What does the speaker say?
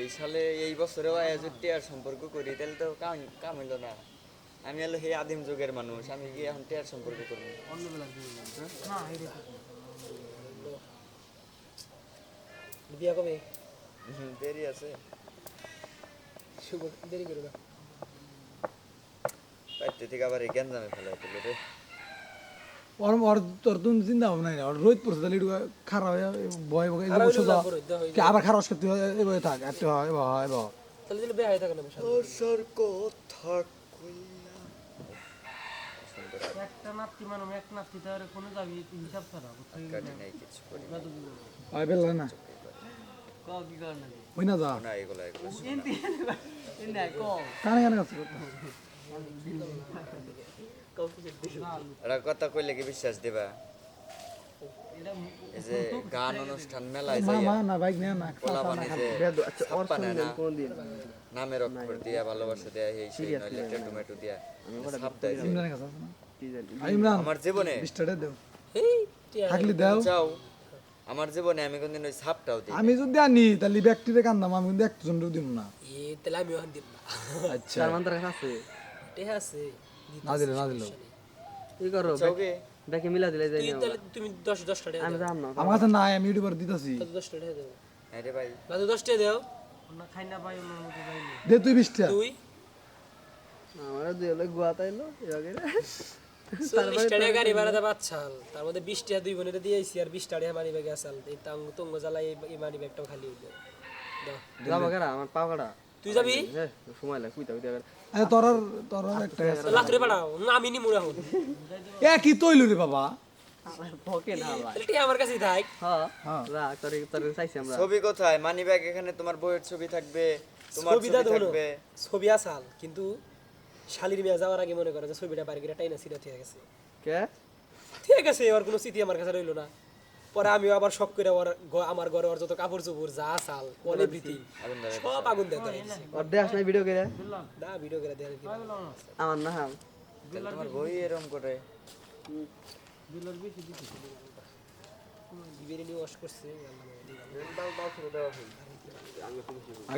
এই সালে এই বছরেও আয়োজন টিয়ার সম্পর্ক করি তাহলে তো কাম কাম হইল না। আমি হলো সেই আদিম যুগের মানুষ আমি কি এখন টিয়ার সম্পর্ক করব। বিয়া কবে? দেরি আছে। শুভ দেরি করো না পাইতে থেকে আবার এই দিল রে ওর ওর তোর তো চিন্তা ভাবনা নাই ওর রোদ পড়ছে তাহলে একটু খারাপ হয়ে ভয় ভয় হইলে সোজা কি আবার খারাপ করতে হয় এভাবে থাক একটু হয় এবার হয় এবার তাহলে দিলে বিয়া হয়ে থাকে না বসে তোর কথা সুন্দর একটা নাতি মানুষ এক নাতি তার কোনো যাবি হিসাব ছাড়া কাটি নাই কিছু করি। বেলা। না। ওই না যা। না এগুলো এগুলো কানে কানে কাছে কিছু এরা কথা কইলে কি বিশ্বাস দিবা? এই যে গান অনুষ্ঠান মেলায় মা না নিয়ে না মানে যে না নামের অক্ষর দিয়া ভালোবাসা দেয়া এই সেই নইলে টমেটো দিয়া। কাছে আছে না? আমার জীবনে দেও। এই থাকলে দাও। চাও আমার জীবনে আমি কোনদিন ওই ছাপটাও দিই আমি যদি আনি তাহলে ব্যক্তিরে কান্দাম আমি কিন্তু একজন দিব না। এ তাহলে আমি ওখান দিব না। আচ্ছা। আছে। টেহা আছে। না দিলে না দিল কি করো? ব্যাকে মিলা দিলে যাই তাহলে তুমি দশ দশটা টাকা আমি দাও। যাম না। আমার কাছে নাই আমি ইউটিউবার দিতেছি। তো দশটা টাকা দেবো হ্যাঁ ভাই। না তুই দশটা দাও। না খাই না পাই অন্য মতো যাই না। দে তুই বিশটা তুই আমার দুই হলো গুয়া তাইলো এবারে চল্লিশ টাকা গাড়ি ভাড়াতে বাচ্চাল তার মধ্যে বিশ টাকা দুই বোনের দিয়ে আর বিশ টাকা মানি ব্যাগে আসাল। এই তাং তঙ্গ জ্বালা এই মানি ব্যাগটাও খালি হইল। দাও। যাব আমার পাও কাটা তুই যাবি? সময় লাগে কুইতা কুইতা আরে তোর আর তোর আর একটা আছে। লাতুরে পাঠাও না আমি নি মুড়া হন এ কি তৈল রে বাবা? আমার না ভাই। তাহলে আমার কাছেই থাক। হ্যাঁ হ্যাঁ। রাখ তোর তোর চাইছি আমরা। ছবি কোথায়? মানি ব্যাগ এখানে তোমার বইয়ের ছবি থাকবে তোমার ছবি থাকবে। ছবি আসাল কিন্তু শালির মেয়ে যাওয়ার আগে মনে করে যে ছবিটা বাড়ি গিয়ে টাইনা সিরা ঠিক গেছে। কে? ঠিক আছে আর কোনো স্মৃতি আমার কাছে রইল না। পরে আমিও আবার শখ করে ওর আমার ঘরে ওর যত কাপড় চোপড় যা চাল অল এভরিথিং সব আগুন দেয় ওর দেখ আসলে ভিডিও করে। দা ভিডিও করে দেয় কি। আমার না হাম। তোমার বই এরকম করে। বিবেরি নিয়ে ওয়াশ করছে আল্লাহ মায়া দিয়ে। আর